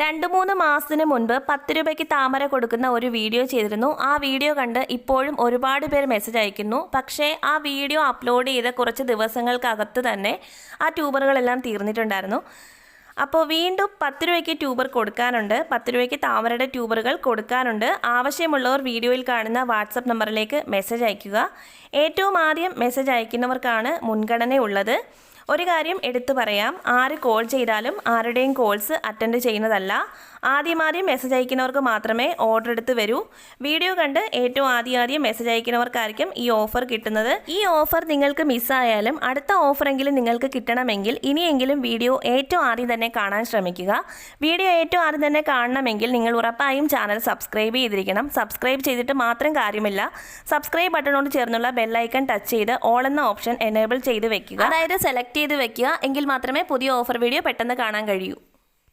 രണ്ട് മൂന്ന് മാസത്തിന് മുൻപ് പത്ത് രൂപയ്ക്ക് താമര കൊടുക്കുന്ന ഒരു വീഡിയോ ചെയ്തിരുന്നു. ആ വീഡിയോ കണ്ട് ഇപ്പോഴും ഒരുപാട് പേർ മെസ്സേജ് അയക്കുന്നു. പക്ഷേ ആ വീഡിയോ അപ്ലോഡ് ചെയ്ത കുറച്ച് ദിവസങ്ങൾക്കകത്ത് തന്നെ ആ ട്യൂബറുകളെല്ലാം തീർന്നിട്ടുണ്ടായിരുന്നു. അപ്പോൾ വീണ്ടും പത്ത് രൂപയ്ക്ക് ട്യൂബർ കൊടുക്കാനുണ്ട്. പത്ത് രൂപയ്ക്ക് താമരയുടെ ട്യൂബറുകൾ കൊടുക്കാനുണ്ട്. ആവശ്യമുള്ളവർ വീഡിയോയിൽ കാണുന്ന വാട്സപ്പ് നമ്പറിലേക്ക് മെസ്സേജ് അയയ്ക്കുക ഏറ്റവും ആദ്യം മെസ്സേജ് അയക്കുന്നവർക്കാണ് മുൻഗണനയുള്ളത്. ഒരു കാര്യം എടുത്തു പറയാം. ആര് കോൾ ചെയ്താലും ആരുടെയും കോൾസ് അറ്റൻഡ് ചെയ്യുന്നതല്ല. ആദ്യം ആദ്യം മെസ്സേജ് അയക്കുന്നവർക്ക് മാത്രമേ ഓർഡർ എടുത്ത് വരൂ. വീഡിയോ കണ്ട് ഏറ്റവും ആദ്യം ആദ്യം മെസ്സേജ് അയക്കുന്നവർക്കായിരിക്കും ഈ ഓഫർ കിട്ടുന്നത്. ഈ ഓഫർ നിങ്ങൾക്ക് മിസ്സായാലും അടുത്ത ഓഫറെങ്കിലും നിങ്ങൾക്ക് കിട്ടണമെങ്കിൽ ഇനിയെങ്കിലും വീഡിയോ ഏറ്റവും ആദ്യം തന്നെ കാണാൻ ശ്രമിക്കുക. വീഡിയോ ഏറ്റവും ആദ്യം തന്നെ കാണണമെങ്കിൽ നിങ്ങൾ ഉറപ്പായും ചാനൽ സബ്സ്ക്രൈബ് ചെയ്തിരിക്കണം. സബ്സ്ക്രൈബ് ചെയ്തിട്ട് മാത്രം കാര്യമില്ല. സബ്സ്ക്രൈബ് ബട്ടണോട് ചേർന്നുള്ള ബെല്ലൈക്കൺ ടച്ച് ചെയ്ത് ഓൾ എന്ന ഓപ്ഷൻ എനേബിൾ ചെയ്ത് വെക്കുക. അതായത് സെലക്ട് ചെയ്ത് വെക്കുക. എങ്കിൽ മാത്രമേ പുതിയ ഓഫർ വീഡിയോ പെട്ടെന്ന് കാണാൻ കഴിയൂ.